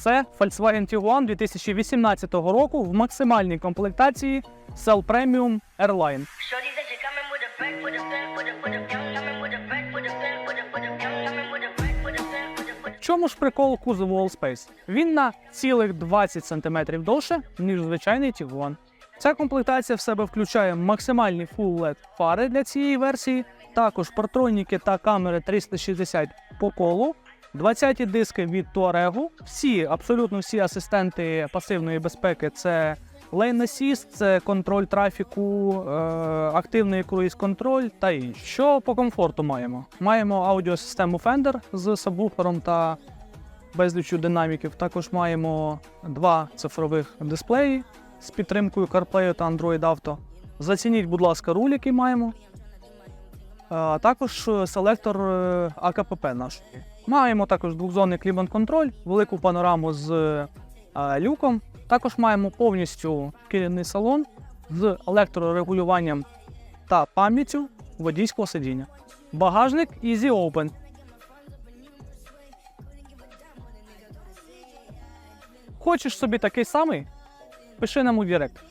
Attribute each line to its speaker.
Speaker 1: Це Volkswagen Tiguan 2018 року в максимальній комплектації Cell Premium Airline. Чому ж прикол кузову Allspace? Він на цілих 20 см довше, ніж звичайний Tiguan. Ця комплектація в себе включає максимальні Full LED фари для цієї версії, також партроніки та камери 360 по колу, 20 диски від Touareg, всі, абсолютно всі асистенти пасивної безпеки це Lane Assist, це контроль трафіку, е, активний круїз-контроль та інші. Що по комфорту маємо? Маємо аудіосистему Fender з сабвуфером та безлічю динаміків. Також маємо два цифрових дисплеї з підтримкою CarPlay та Android Auto. Зацініть, будь ласка, руль, який маємо. А також селектор е, АКПП наш. Маємо також двохзонний клімат-контроль, велику панораму з е, люком. Також маємо повністю шкіряний салон з електрорегулюванням та пам'яттю водійського сидіння. Багажник Easy Open. Хочеш собі такий самий? Пиши нам у Директ.